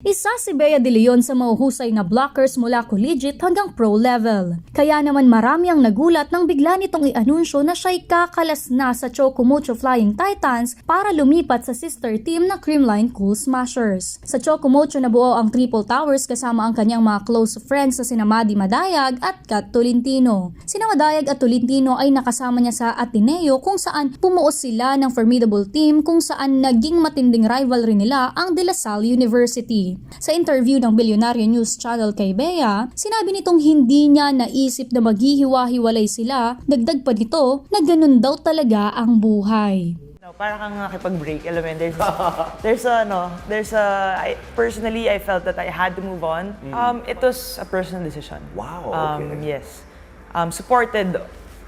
Isa si Bea De Leon sa mahuhusay na blockers mula collegiate hanggang pro level. Kaya naman marami ang nagulat nang bigla nitong i-anunsyo na siya'y kakalas na sa Chocomocho Flying Titans para lumipat sa sister team na Creamline Cool Smashers. Sa Chocomocho nabuo ang Triple Towers kasama ang kanyang mga close friends sa sina Madi Madayag at Kat Tolentino. Sina Madayag at Tolentino ay nakasama niya sa Ateneo kung saan bumuo sila ng formidable team kung saan naging matinding rivalry nila ang De La Salle University. Sa interview ng Billionaire News Channel kay Bea, sinabi nitong hindi niya naisip na maghihiwa-hiwalay sila, dagdag pa nito na ganun daw talaga ang buhay. No, para kang nakipag-break. Alam mo yun, there's, there's a, no, there's a, I, personally, I felt that I had to move on. Um, it was a personal decision. Wow, Um, okay. yes. Um, supported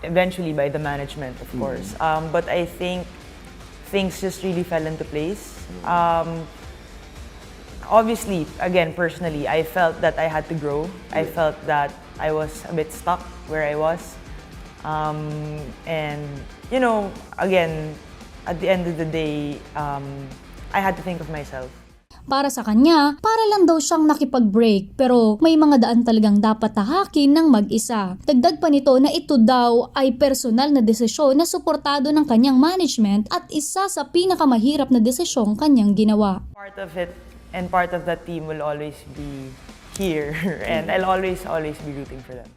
eventually by the management, of course. Um, but I think things just really fell into place. Um, obviously, again, personally, I felt that I had to grow. I felt that I was a bit stuck where I was. Um, and, you know, again, at the end of the day, um, I had to think of myself. Para sa kanya, para lang daw siyang nakipag-break pero may mga daan talagang dapat tahakin ng mag-isa. Dagdag pa nito na ito daw ay personal na desisyon na suportado ng kanyang management at isa sa pinakamahirap na desisyong kanyang ginawa. Part of it and part of that team will always be here. and I'll always, always be rooting for them.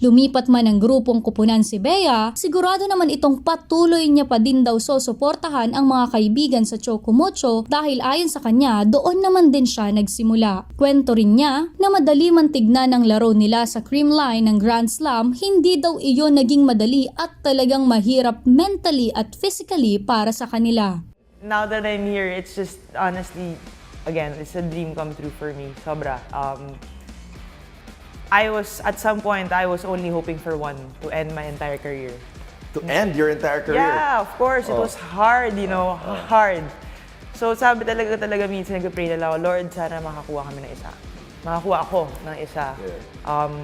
Lumipat man ang grupong kupunan si Bea, sigurado naman itong patuloy niya pa din daw susuportahan ang mga kaibigan sa Chocomocho dahil ayon sa kanya, doon naman din siya nagsimula. Kwento rin niya na madali man tignan ang laro nila sa Creamline ng Grand Slam, hindi daw iyon naging madali at talagang mahirap mentally at physically para sa kanila. Now that I'm here, it's just honestly, again, it's a dream come true for me. Sobra. Um, I was, at some point, I was only hoping for one, to end my entire career. To end your entire career. Yeah, of course. It Oh. was hard, you know, hard. So sabi talaga talaga minsan nag-pray na lang ako, Lord, sana makakuha kami ng isa. Makakuha ako ng isa. Yeah. Um,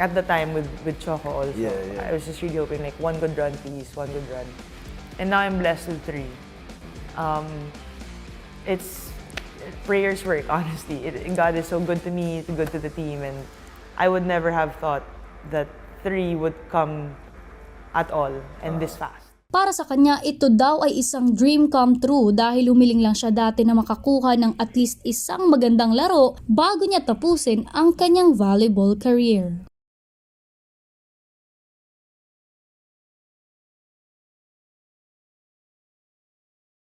at the time with with Choco also, Yeah, yeah. I was just really hoping like one good run, please, one good run. And now I'm blessed with three. Um, it's prayers work, honestly. It, God is so good to me, good to the team, and I would never have thought that three would come at all and this fast. Para sa kanya, ito daw ay isang dream come true dahil humiling lang siya dati na makakuha ng at least isang magandang laro bago niya tapusin ang kanyang volleyball career.